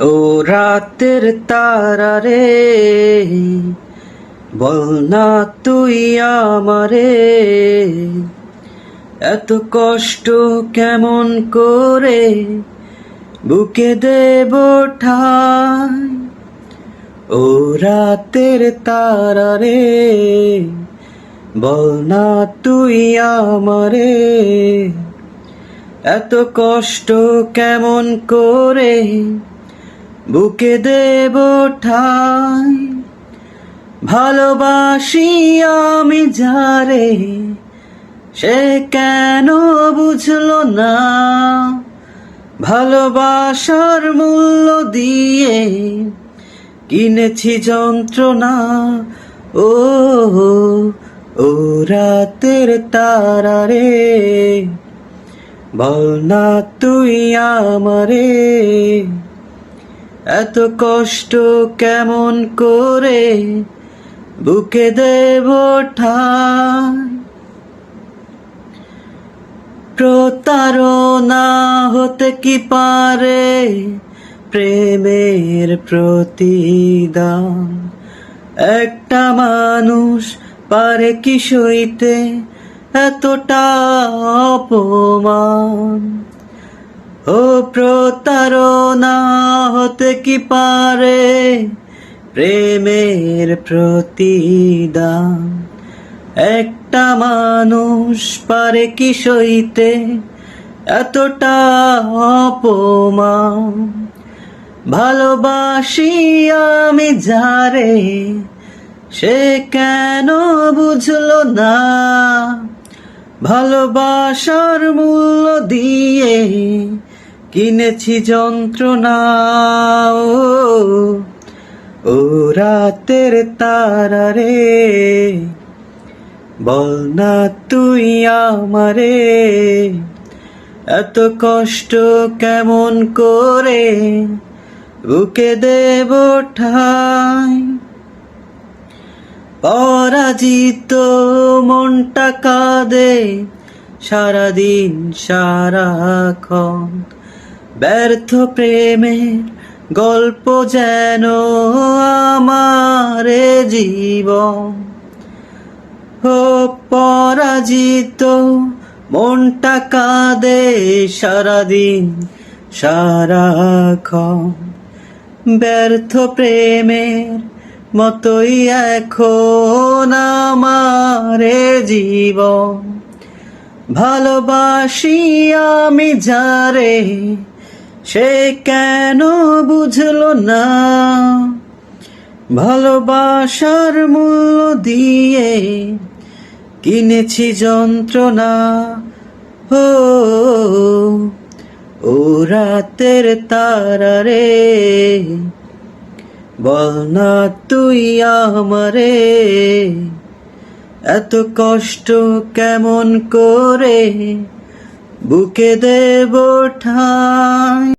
ও রাতের তারা রে, বল না তুই আমারে। এত কষ্ট কেমন করে বুকে দেব ঠাই। ও রাতের তারা রে, বল না তুই আমারে। এত কষ্ট কেমন করে বুকে দেব ঠাই। ভালোবাসি আমি যারে, সে কেন বুঝলো না? ভালোবাসার মূল্য দিয়ে কিনেছি যন্ত্রণা। ও ও রাতের তারা রে। বল না তুই আমারে। এত কষ্ট কেমন করে বুকে দেব প্রতারণা হতে কি পারে প্রেমের প্রতিদান? একটা মানুষ পারে কি সইতে এতটা অপমান? ও প্রতারণা হতে কি পারে? প্রেমের প্রতিদান। একটা মানুষ পারে কি সইতে? এতটা অপমান। ভালোবাসি আমি যারে, সে কেন বুঝলো না? ভালোবাসার মূল্য দিয়ে কিনেছি যন্ত্রণা ও ও রাতের তারা রে। বল না তুই আমারে, এত কষ্ট কেমন করে বুকে দেব ঠাই। পরাজিত মনটা কাঁদে সারাদিন সারাক্ষণ। ব্যর্থ প্রেমের গল্প যেন আমার জীবন। ও পরাজিত, মনটা কাঁদে সারাদিন, সারাক্ষণ। ব্যর্থ প্রেমের মতোই এখন আমার জীবন। ভালোবাসি আমি যারে সে কেন বুঝলো না? ভালোবাসার মূল্য দিয়ে কিনেছি যন্ত্রণা। হো ও রাতের তারা রে বল না তুই আমারে। এত কষ্ট কেমন করে বুকে দেব ঠাই?